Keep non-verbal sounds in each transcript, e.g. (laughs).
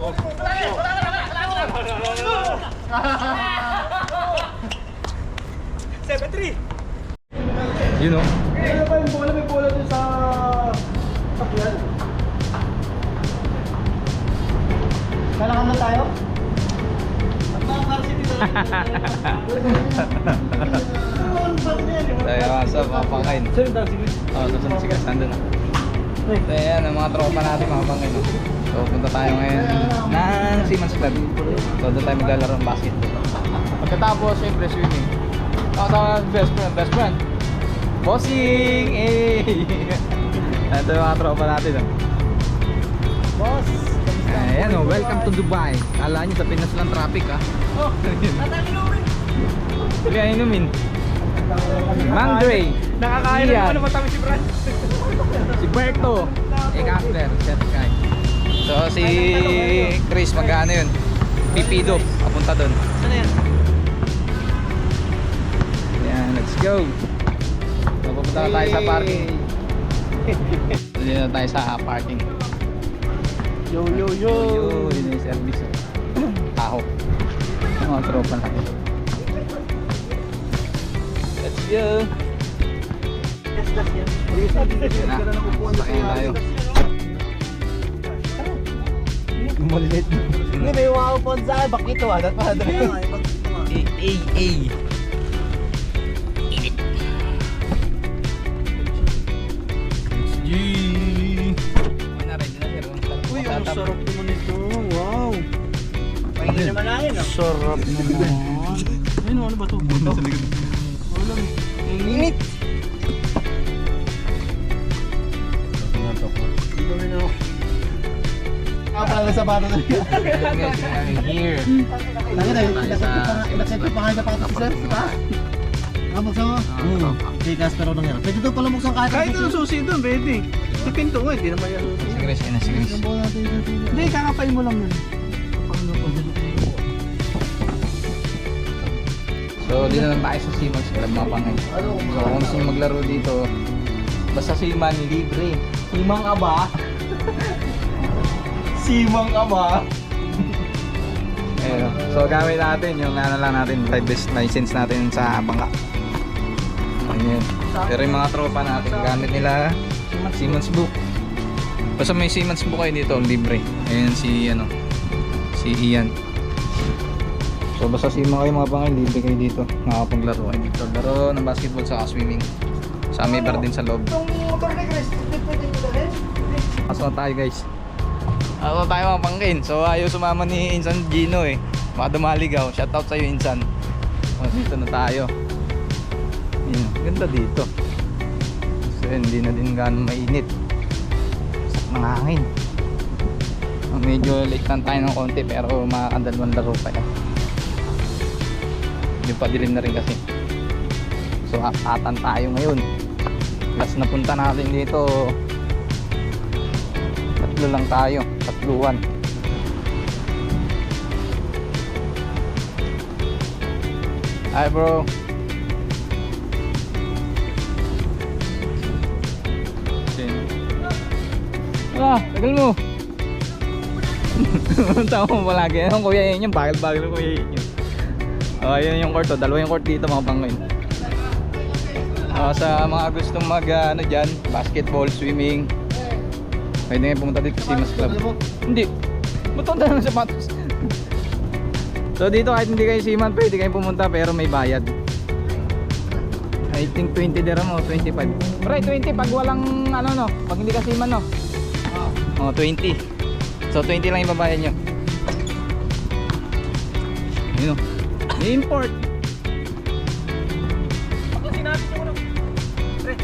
You know? Ano ba yung bola? May bola dun sa sakyan. Kailangan na tayo? Mga na Tayo sa mga pangkain. Sir, yung dancing Oo, susunod si Chris. Nandun. Ay. So yan, ang mga tropa natin mga pangkain. So punta tayo ngayon ng Siemens Club. So doon tayo maglalaro ng basketball. Pagkatapos, syempre swimming. Kasama ng best friend, best friend. Bossing! Eh! (laughs) Ito yung mga tropa natin. Oh. Boss! Ayan oh, welcome to Dubai. Kala nyo sa Pinas lang traffic ah. Oh, Sige, inumin. Mang Dre. Nakakain na naman matamis si Brad. Si Berto. Eh, Kastler. Chef Sky. So, si Chris, magkano yun? Pipido. Papunta doon. Ano yan? Ayan, let's go. So, pupunta na tayo sa parking. (laughs) Dito na tayo sa parking. Yo, yo, yo! Yo, yun yung service. Taho. Mga tropa natin. Let's go. Yun na. Sakyan tayo. Maliit. Hindi, may wow po sa akin. Bakit ito ah? Dapat pa A, A, A. It's G. Ano, ready na sir. Uy, ang sarap naman ito. Wow! Pahingin naman namin, no? Sarap naman. Ayun, ano ba ito? Buto? Wala. Ang init. Gawin na ako. Ah, bata na Guys, we're here. Lagi na, sa- ilagay pa pangalan na sa sir. Ah, buksan mo? Ah, Hindi, gas pero nangyari. Pwede daw pala buksan kahit. Kahit ano susi doon, pwede. Sa pinto nga, hindi naman yan. Si yun na si Grace. Hindi, kakapain mo lang yun. So, dito na tayo sa Siemens Club mga pangay. So, kung gusto nyo maglaro dito, basta Siman, libre. Simang ka ba? Simang ka ba? Ayun. So, gamit natin yung ano lang natin, driver's license natin sa bangka. Ayan. Pero yung mga tropa natin, gamit nila Siemens book. Basta may Siemens book kayo dito, libre. Ayan si, ano, si Ian. So basta si mga kayo mga pangay, libre kayo dito. Makakapaglaro kayo dito. Laro ng basketball sa swimming. Sa may bar din sa loob. Itong motor ni Chris, hindi pwede nyo dalhin? Pasok na tayo guys. Pasok na tayo mga pangkin. So ayaw sumama ni Insan Gino eh. Baka dumaligaw. Shoutout sa'yo Insan. So, dito na tayo. Yun, ganda dito. So hindi na din gano'ng mainit. Sak ng hangin. Ah, Medyo late lang tayo ng konti pero makakandalawang laro pa yan. Yung padilim na rin kasi. So atatan tayo ngayon. Last na punta natin dito Tatlo lang tayo, tatluan. Hi bro. Ah, tagal mo. (laughs) Tama mo palagi. Ang kuya yun yung bagal-bagal ng kuya yun. Oh, yun yung court. Oh. Dalawa yung court dito mga pangin. Ah, sa mga gustong mag ah, ano dyan, basketball, swimming, Pwede nga pumunta dito sa Simas Club. Hindi. Dami ng sapatos? so dito kahit hindi kayo Siman, pwede kayo pumunta pero may bayad. I think 20 dirham o 25. Pre, 20 pag walang ano no, pag hindi ka Siman no. Oh, 20. So 20 lang ibabayad nyo. Yun o. Import. Pag sinabi ko na, pre,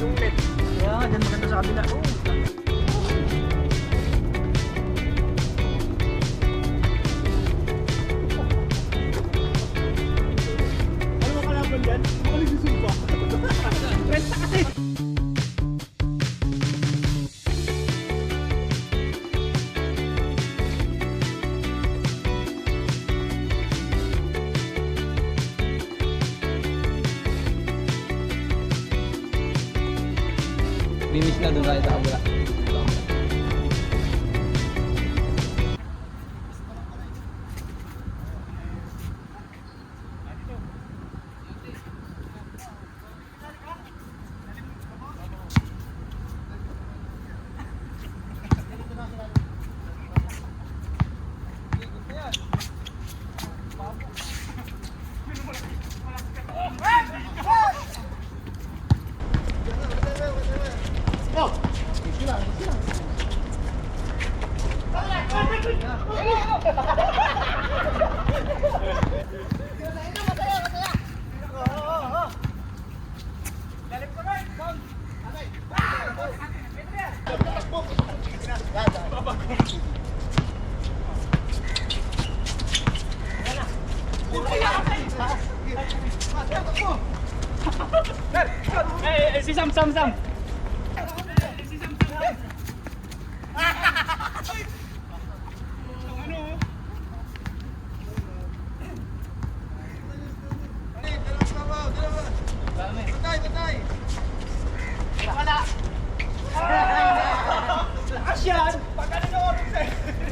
yung net. Kaya, dyan maganda sa kabila. Oh, Linis na doon tayo sa kabila. Eh, si Sam, Sam, Sam.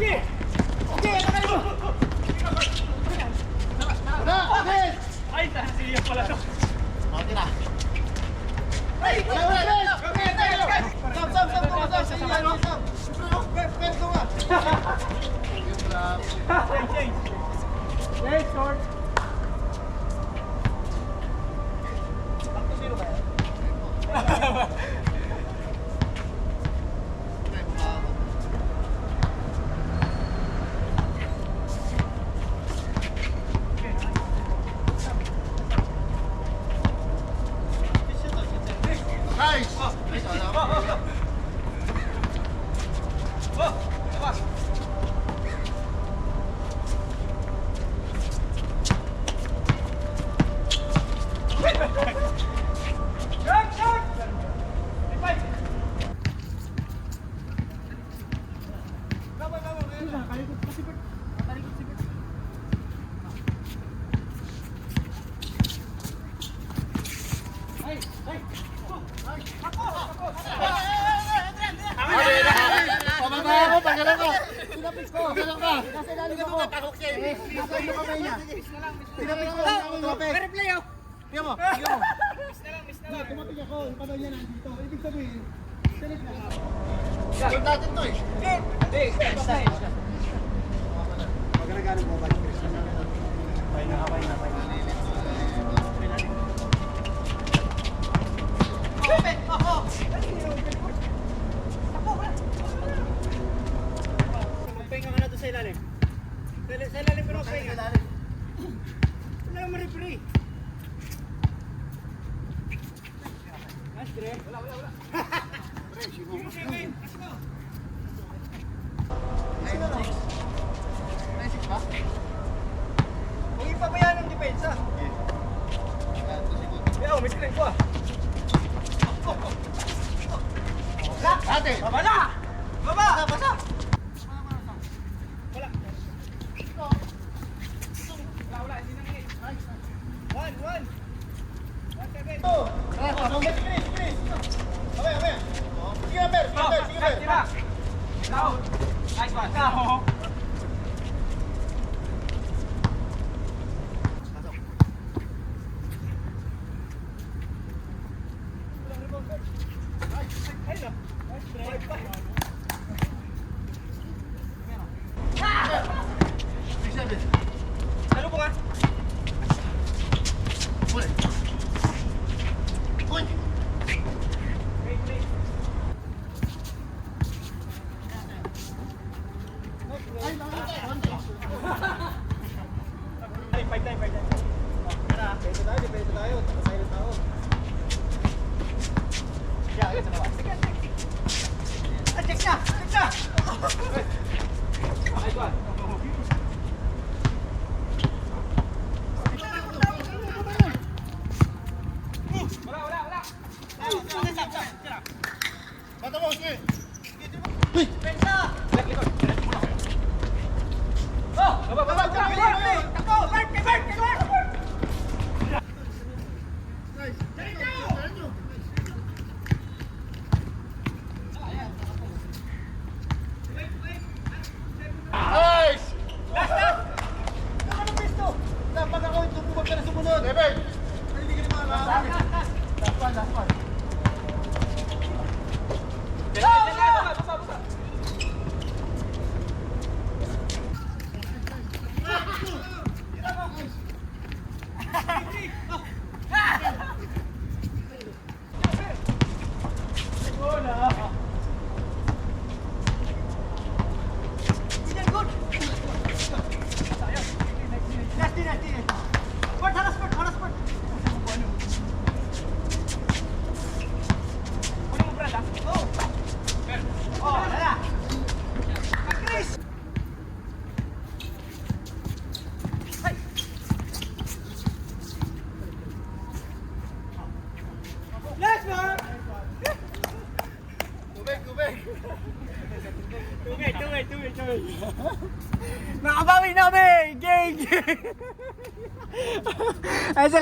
Ay, Pahinga Ate! Baba split.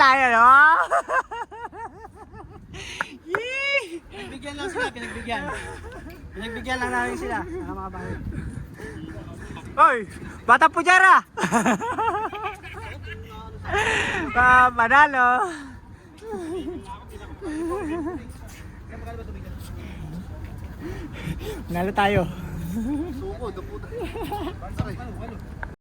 na, no? Pinagbigyan lang sila, pinagbigyan. Pinagbigyan lang namin sila. Saka mga bayo. Oy! Bata Pujara! Ah. pa, ah, manalo! Manalo tayo. Suko, daputa.